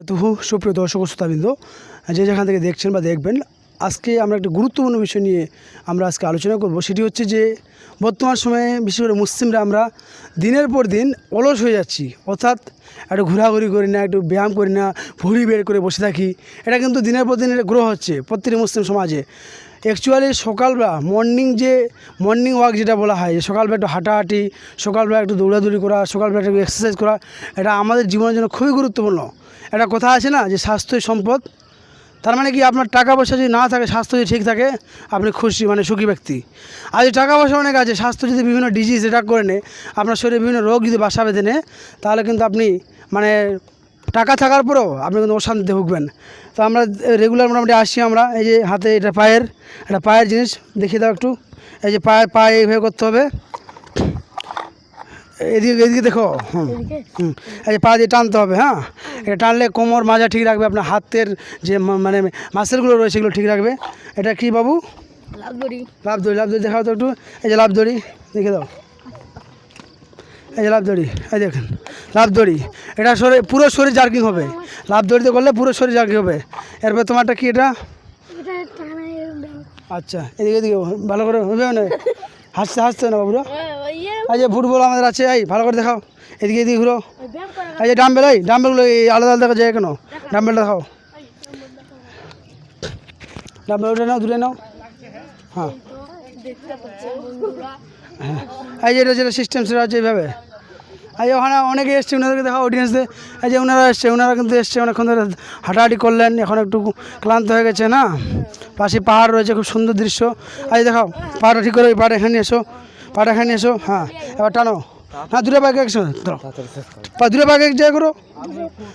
তো সুপ্রিয় দর্শক শ্রোতাবৃন্দ, যে যেখান থেকে দেখছেন বা দেখবেন, আজকে আমরা একটা গুরুত্বপূর্ণ বিষয় নিয়ে আমরা আজকে আলোচনা করব। সেটি হচ্ছে যে, বর্তমান সময়ে বিশেষ করে মুসলিমরা আমরা দিনের পর দিন অলস হয়ে যাচ্ছি। অর্থাৎ একটু ঘোরাঘুরি করি না, একটু ব্যায়াম করি না, ভুড়ি বের করে বসে থাকি। এটা কিন্তু দিনের পর দিন এটা গ্রহ হচ্ছে প্রত্যেকটি মুসলিম সমাজে। অ্যাকচুয়ালি সকালবেলা মর্নিং যে মর্নিং ওয়াক যেটা বলা হয়, যে সকালবেলা একটু হাঁটাহাঁটি, সকালবেলা একটু দৌড়াদৌড়ি করা, সকালবেলা একটু এক্সারসাইজ করা, এটা আমাদের জীবনের জন্য খুবই গুরুত্বপূর্ণ। একটা কথা আছে না, যে স্বাস্থ্যই সম্পদ। তার মানে কি, আপনার টাকা পয়সা যদি না থাকে, স্বাস্থ্য যদি ঠিক থাকে, আপনি খুশি মানে সুখী ব্যক্তি। আর যদি টাকা পয়সা অনেক আছে, স্বাস্থ্য যদি বিভিন্ন ডিজিজ অ্যাটাক করে নেয়, আপনার শরীরে বিভিন্ন রোগ যদি বাসা বেঁধে নেয়, তাহলে কিন্তু আপনি মানে টাকা থাকার পরেও আপনি কিন্তু অশান্তিতে ভুগবেন। তো আমরা রেগুলার মোটামুটি আসছি আমরা এই যে হাতে এটা পায়ের এটা পায়ের জিনিস দেখিয়ে দাও একটু। এই যে পায়ে পায়ে এইভাবে করতে হবে। এদিকে এদিকে দেখো হুম হুম এই যে পা দিয়ে টানতে হবে হ্যাঁ? এটা টানলে কোমর মাজা ঠিক রাখবে আপনার হাতের যে মানে মাসেলগুলো রয়েছে সেগুলো ঠিক রাখবে। এটা কি বাবু? লাভ দড়ি লাভ দড়ি লাভ দড়ি দেখাও তো একটু। এই যে লাভ দড়ি দেখে দাও। এই যে লাভ দড়ি এই দেখেন লাভ দড়ি এটা শরীর পুরো শরীর জার্কিং হবে। লাভ দড়িতে করলে পুরো শরীর জার্কিং হবে। এরপর তোমারটা কি এটা? আচ্ছা এদিকে এদিকে ভালো করে হবে না? হাসতে হাসতে না বাবুরা? এই যে ফুটবল আমাদের আছে এই ভালো করে দেখাও। এদিকে এদিকে ঘুরো। এই যে ডাম্বেল এই ডাম্বেলগুলো এই আলাদা আলাদা দেখা যায় কেন? ডাম্বেলটা দেখাও। ডাম্বেল উঠে নাও দূরে নাও। হ্যাঁ। হ্যাঁ। এই যে এটা যেটা সিস্টেম সেটা আছে এইভাবে। যে ওখানে অনেকে এসছে ওনাদেরকে দেখাও অডিয়েন্সদের এই যে ওনারা এসছে ওনারা কিন্তু এসছে, অনেকক্ষণ ধরে হাঁটাহাঁটি করলেন, এখন একটু ক্লান্ত হয়ে গেছে, না? পাশে পাহাড় রয়েছে, খুব সুন্দর দৃশ্য। এই দেখাও, পাহাড়টা ঠিক করে ওই পাহাড় এখানে এসো, পাহাড় এখানে এসো হ্যাঁ। এবার টানো। হ্যাঁ দূরে পাকে একশো দূরে পাকে এক জায়গা করো।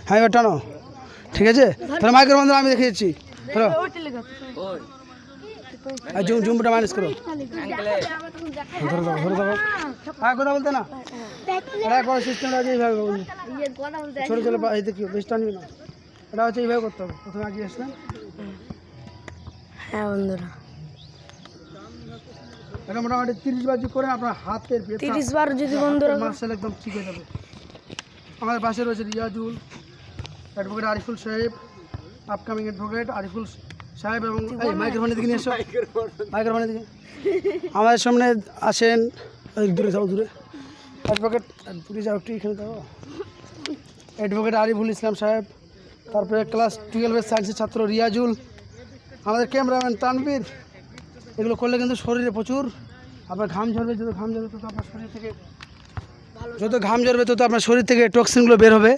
হ্যাঁ এবার টানো। ঠিক আছে? তাহলে মাইক্রো বন্ধু আমি দেখে দিচ্ছি। আর জুম জুমটা মাইনাস করো ধরো দাও ধরো দাও হ্যাঁ কথা বলতে না এটা করার সিস্টেমটা আছে এইভাবে করব। ছোটো ছোটো পা- এই দেখি বেশ টানবি না এটা হচ্ছে এইভাবে করতে হবে প্রথমে আগে আসলাম হ্যাঁ বন্ধুরা এটা মোটামুটি তিরিশ বার যদি করেন আপনার হাতের তিরিশ বার যদি বন্ধুরা মার্শাল একদম ঠিক হয়ে যাবে আমাদের পাশে রয়েছে রিয়াজুল অ্যাডভোকেট আরিফুল সাহেব আপকামিং অ্যাডভোকেট আরিফুল সাহেব এবং এই মাইক্রোফোনের দিকে নিয়ে এসো। মাইক্রোফোনের দিকে। আমাদের সামনে আসেন দূরে যাও দূরে। অ্যাডভোকেট দূরে যাও একটু এখানে যাও অ্যাডভোকেট আরিফুল ইসলাম সাহেব তারপরে ক্লাস টুয়েলভের সায়েন্সের ছাত্র রিয়াজুল আমাদের ক্যামেরাম্যান তানবীর এগুলো করলে কিন্তু শরীরে প্রচুর আপনার ঘাম ঝরবে যদি ঘাম ঝরবে তত আপনার শরীর থেকে যত ঘাম ঝরবে, তত আপনার শরীর থেকে টক্সিনগুলো বের হবে।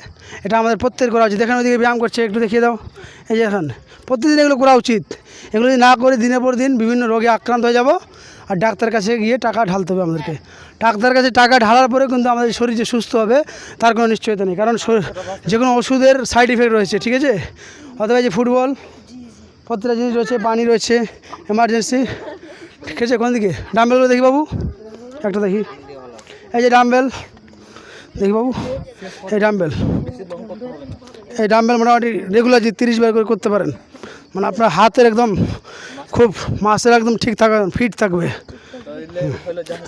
এটা আমাদের প্রত্যেক করা উচিত। দেখেন ওইদিকে ব্যায়াম করছে, একটু দেখিয়ে দাও। এই যে এখন প্রতিদিন এগুলো করা উচিত। এগুলো যদি না করে, দিনের পর দিন বিভিন্ন রোগে আক্রান্ত হয়ে যাব। আর ডাক্তার কাছে গিয়ে টাকা ঢালতে হবে আমাদেরকে। ডাক্তার কাছে টাকা ঢালার পরে কিন্তু আমাদের শরীর যে সুস্থ হবে, তার কোনো নিশ্চয়তা নেই। কারণ যে কোনো ওষুধের সাইড ইফেক্ট রয়েছে, ঠিক আছে? অথবা যে ফুটবল, প্রত্যেকটা জিনিস রয়েছে, পানি রয়েছে এমার্জেন্সি ঠিক আছে? কোন দিকে ডাম্বেলগুলো দেখি বাবু। একটা দেখি। এই যে ডাম্বেল দেখি বাবু, এই ডাম্বেল এই ডাম্বেল মোটামুটি রেগুলার যে তিরিশ বার করে করতে পারেন মানে আপনার হাতের একদম খুব মাসের একদম ঠিক থাকা ফিট থাকবে।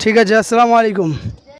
ঠিক আছে, আসসালামু আলাইকুম।